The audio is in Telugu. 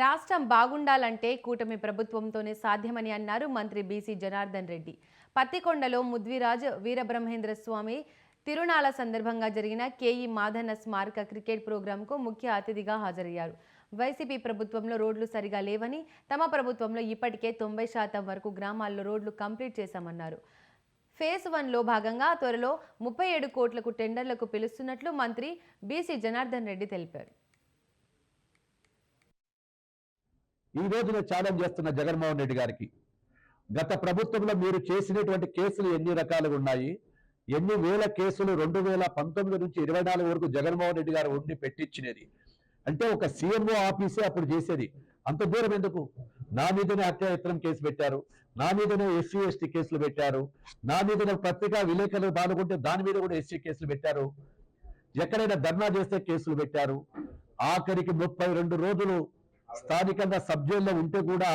రాష్ట్రం బాగుండాలంటే కూటమి ప్రభుత్వంతోనే సాధ్యమని అన్నారు మంత్రి బీసీ జనార్దన్ రెడ్డి. పత్తికొండలో ముద్విరాజ్ వీరబ్రహ్మేంద్ర స్వామి తిరుణాల సందర్భంగా జరిగిన కేఈ మాధన్న స్మారక క్రికెట్ ప్రోగ్రాంకు ముఖ్య అతిథిగా హాజరయ్యారు. వైసీపీ ప్రభుత్వంలో రోడ్లు సరిగా లేవని తమ ప్రభుత్వంలో ఇప్పటికే తొంభై శాతం వరకు గ్రామాల్లో రోడ్లు కంప్లీట్ చేశామన్నారు. ఫేజ్ వన్లో భాగంగా త్వరలో ముప్పై ఏడు కోట్లకు టెండర్లకు పిలుస్తున్నట్లు మంత్రి బీసీ జనార్దన్ రెడ్డి తెలిపారు. ఈ రోజున ఛాలెంజ్ చేస్తున్న జగన్మోహన్ రెడ్డి గారికి. గత ప్రభుత్వంలో మీరు చేసినటువంటి కేసులు ఎన్ని రకాలుగా ఉన్నాయి? ఎన్ని వేల కేసులు రెండు వేల పంతొమ్మిది నుంచి ఇరవై నాలుగు వరకు జగన్మోహన్ రెడ్డి గారు ఉండి పెట్టించినది? అంటే ఒక సీఎంఓ ఆఫీసే అప్పుడు చేసేది. అంత దూరం ఎందుకు? నా మీదనే హత్యాయత్నం కేసు పెట్టారు. నా మీదనే ఎస్సీ ఎస్టీ కేసులు పెట్టారు. నా మీదనే పత్రికా విలేకరులు పాల్గొంటే దాని మీద కూడా ఎస్సీ కేసులు పెట్టారు. ఎక్కడైనా ధర్నా చేస్తే కేసులు పెట్టారు. ఆఖరికి ముప్పై రెండు రోజులు స్థానికంగా సబ్ జైల్లో ఉంటే కూడా